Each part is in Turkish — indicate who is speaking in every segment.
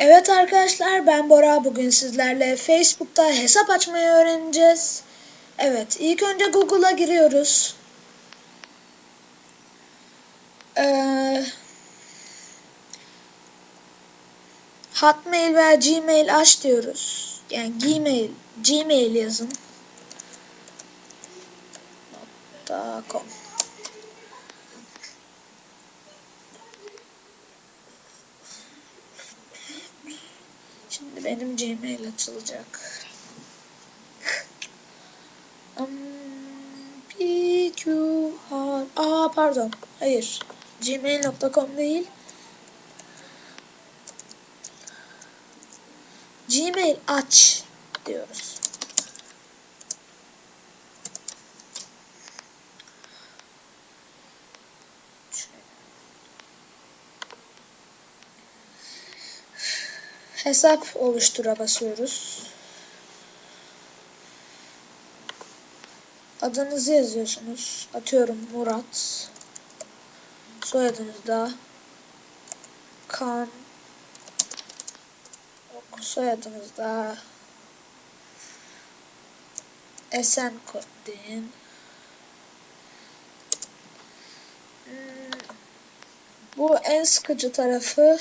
Speaker 1: Evet arkadaşlar ben Bora. Bugün sizlerle Facebook'ta hesap açmayı öğreneceğiz. Evet ilk önce Google'a giriyoruz. Ee, Hotmail veya Gmail aç diyoruz. Yani Gmail, Gmail yazın. .com Benim Gmail açılacak. Um, PQR Aa pardon. Hayır. Gmail.com değil. Gmail aç diyoruz. Hesap oluştura basıyoruz. Adınızı yazıyorsunuz. Atıyorum Murat. Soyadınız da Kan. Soyadınız da Esenkurt deyin. Hmm, Bu en sıkıcı tarafı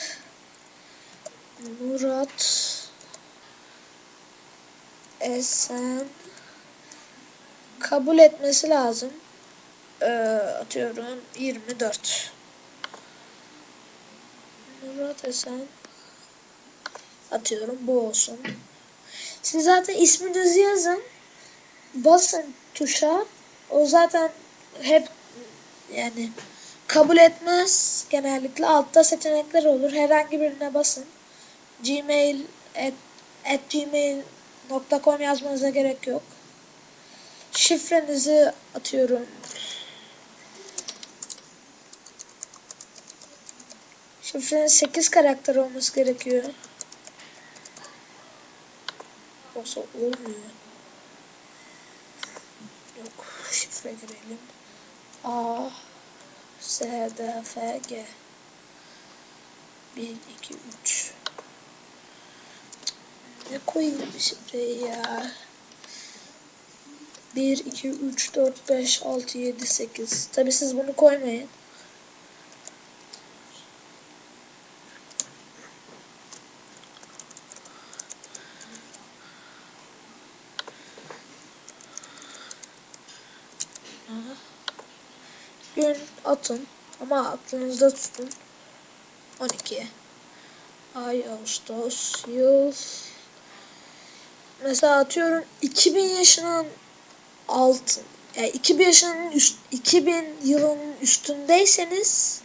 Speaker 1: Murat Esen kabul etmesi lazım. Ee, atıyorum 24. Murat Esen atıyorum bu olsun. Siz zaten isminizi yazın. Basın tuşa. O zaten hep yani kabul etmez. Genellikle altta seçenekler olur. Herhangi birine basın. Gmail at, at gmail.com yazmanıza gerek yok. Şifrenizi atıyorum. Şifrenin 8 karakter olması gerekiyor. Olsa olmuyor. Yok. Şifre girelim. A S D F G 1 2 3 Ne koyayım bir şifreyi ya? 1 2 3 4 5 6 7 8 Tabi siz bunu koymayın. gün atın ama aklınızda tutun. 12 ay Ağustos yıl mesela atıyorum 2000 yaşının altın yani 2000 yaşının üst, 2000 yılının üstündeyseniz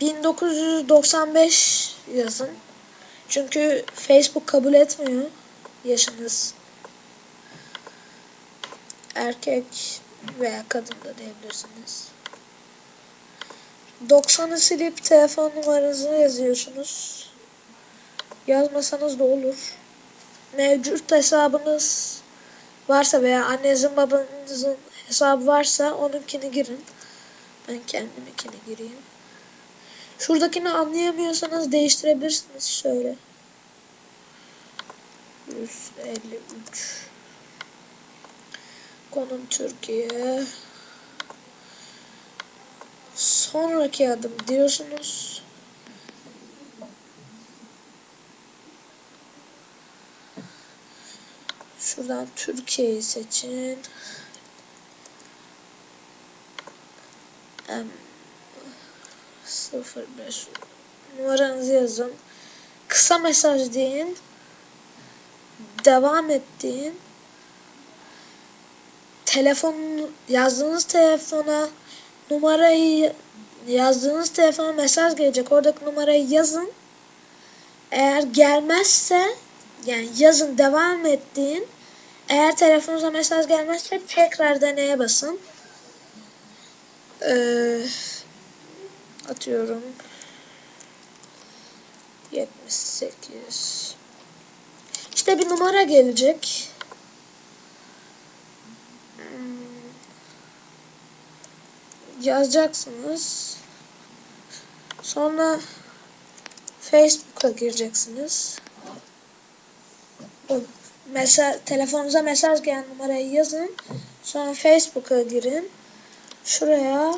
Speaker 1: 1995 yazın. Çünkü Facebook kabul etmiyor yaşınız. Erkek veya kadın da diyebilirsiniz. 90'ı silip telefon numaranızı yazıyorsunuz. Yazmasanız da olur. Mevcut hesabınız varsa veya annenizin babanızın hesabı varsa onunkini girin. Ben kendiminkini gireyim. Şuradakini anlayamıyorsanız değiştirebilirsiniz. Şöyle. 153 Konum Türkiye. Sonraki adım diyorsunuz. Şuradan Türkiye'yi seçin. M 05 numaranızı yazın. Kısa mesaj deyin. Devam et deyin telefon yazdığınız telefona numarayı yazdığınız telefona mesaj gelecek. Oradaki numarayı yazın. Eğer gelmezse yani yazın devam ettiğin eğer telefonunuza mesaj gelmezse tekrar deneye basın. Ee, atıyorum 78 İşte bir numara gelecek. yazacaksınız. Sonra Facebook'a gireceksiniz. Mesaj, telefonunuza mesaj gelen numarayı yazın. Sonra Facebook'a girin. Şuraya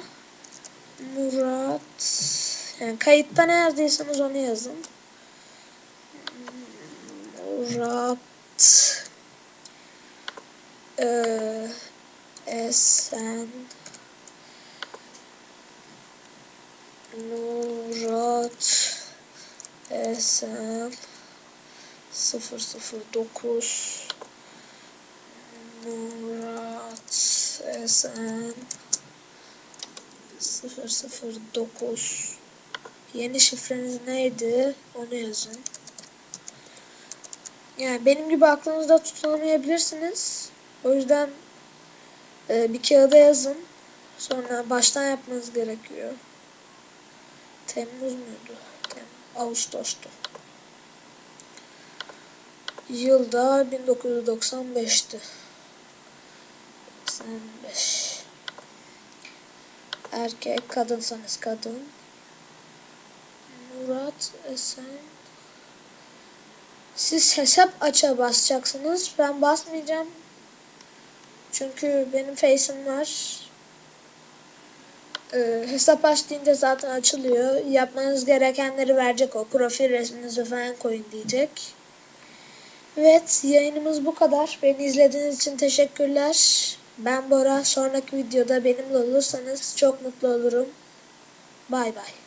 Speaker 1: Murat yani kayıtta ne yazdıysanız onu yazın. Murat eee Esen Murat Esen 009 Murat Esen 009 Yeni şifreniz neydi? Onu yazın. Yani benim gibi aklınızda tutamayabilirsiniz. O yüzden e, bir kağıda yazın. Sonra baştan yapmanız gerekiyor. Temmuz muydu? Tem Ağustos'tu. Yılda 1995'ti. 95. Erkek, kadınsanız kadın. Murat Esen. Siz hesap aça basacaksınız. Ben basmayacağım. Çünkü benim face'im var. Ee, hesap aç deyince zaten açılıyor. Yapmanız gerekenleri verecek o. Profil resminizi falan koyun diyecek. Evet yayınımız bu kadar. Beni izlediğiniz için teşekkürler. Ben Bora. Sonraki videoda benimle olursanız çok mutlu olurum. Bay bay.